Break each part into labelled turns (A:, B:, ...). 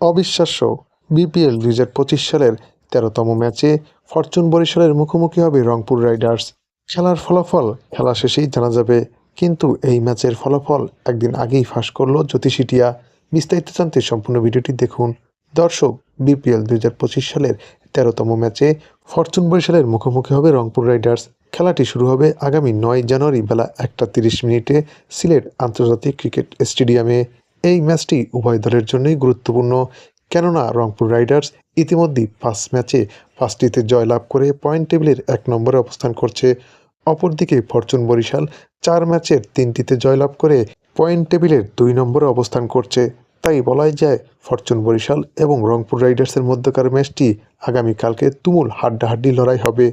A: অবিশ্বাস্য বিপিএল দুই হাজার পঁচিশ সালের তেরোতম ম্যাচে ফরচুন বরিশালের মুখোমুখি হবে রংপুর রাইডার্স। খেলার ফলাফল খেলা শেষেই জানা যাবে, কিন্তু এই ম্যাচের ফলাফল একদিন আগেই ফাঁস করল জ্যোতিষিটিয়া বিস্তারিত জানতে সম্পূর্ণ ভিডিওটি দেখুন। দর্শক, বিপিএল দুই হাজার পঁচিশ সালের তেরোতম ম্যাচে ফরচুন বরিশালের মুখোমুখি হবে রংপুর রাইডার্স। খেলাটি শুরু হবে আগামী নয় জানুয়ারি বেলা একটা তিরিশ মিনিটে সিলেট আন্তর্জাতিক ক্রিকেট স্টেডিয়ামে। এই ম্যাচটি উভয় দলের জন্যই গুরুত্বপূর্ণ। কেননা রংপুর রাইডার্স ইতিমধ্যেই পাঁচ ম্যাচে পাঁচটিতে জয়লাভ করে পয়েন্ট টেবিলের এক নম্বরে অবস্থান করছে। অপরদিকে ফরচুন বরিশাল চার ম্যাচের তিনটিতে জয়লাভ করে পয়েন্ট টেবিলের দুই নম্বরে অবস্থান করছে। তাই বলাই যায়, ফরচুন বরিশাল এবং রংপুর রাইডার্সের মধ্যকার ম্যাচটি আগামীকালকে তুমুল হাড্ডাহাড্ডি লড়াই হবে,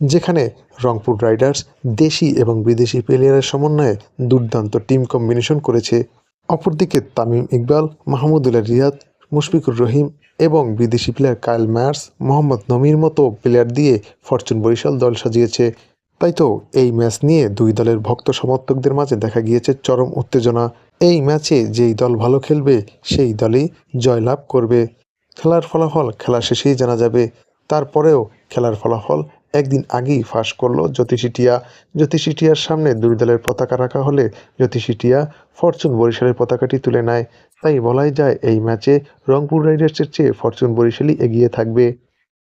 A: যেখানে রংপুর রাইডার্স দেশি এবং বিদেশি প্লেয়ারের সমন্বয়ে দুর্দান্ত টিম কম্বিনেশন করেছে। অপরদিকে তামিম ইকবাল মাহমুদুল্লাহ রিয়াদ, মুশফিকুর রহিম এবং বিদেশি প্লেয়ার কায়েল ম্যার্স মোহাম্মদ নমির মতো প্লেয়ার দিয়ে ফরচুন বরিশাল দল সাজিয়েছে। তাই তো এই ম্যাচ নিয়ে দুই দলের ভক্ত সমর্থকদের মাঝে দেখা গিয়েছে চরম উত্তেজনা। এই ম্যাচে যেই দল ভালো খেলবে, সেই দলই জয়লাভ করবে। খেলার ফলাফল খেলা শেষেই জানা যাবে। তারপরেও খেলার ফলাফল একদিন আগেই ফাঁস করল জ্যোতিষিটিয়া জ্যোতিষিটিয়ার সামনে দুই দলের পতাকা রাখা হলে জ্যোতিষিটিয়া ফরচুন বরিশালের পতাকাটি তুলে নেয়। তাই বলাই যায়, এই ম্যাচে রংপুর রাইডার্সের চেয়ে ফরচুন বরিশালই এগিয়ে থাকবে।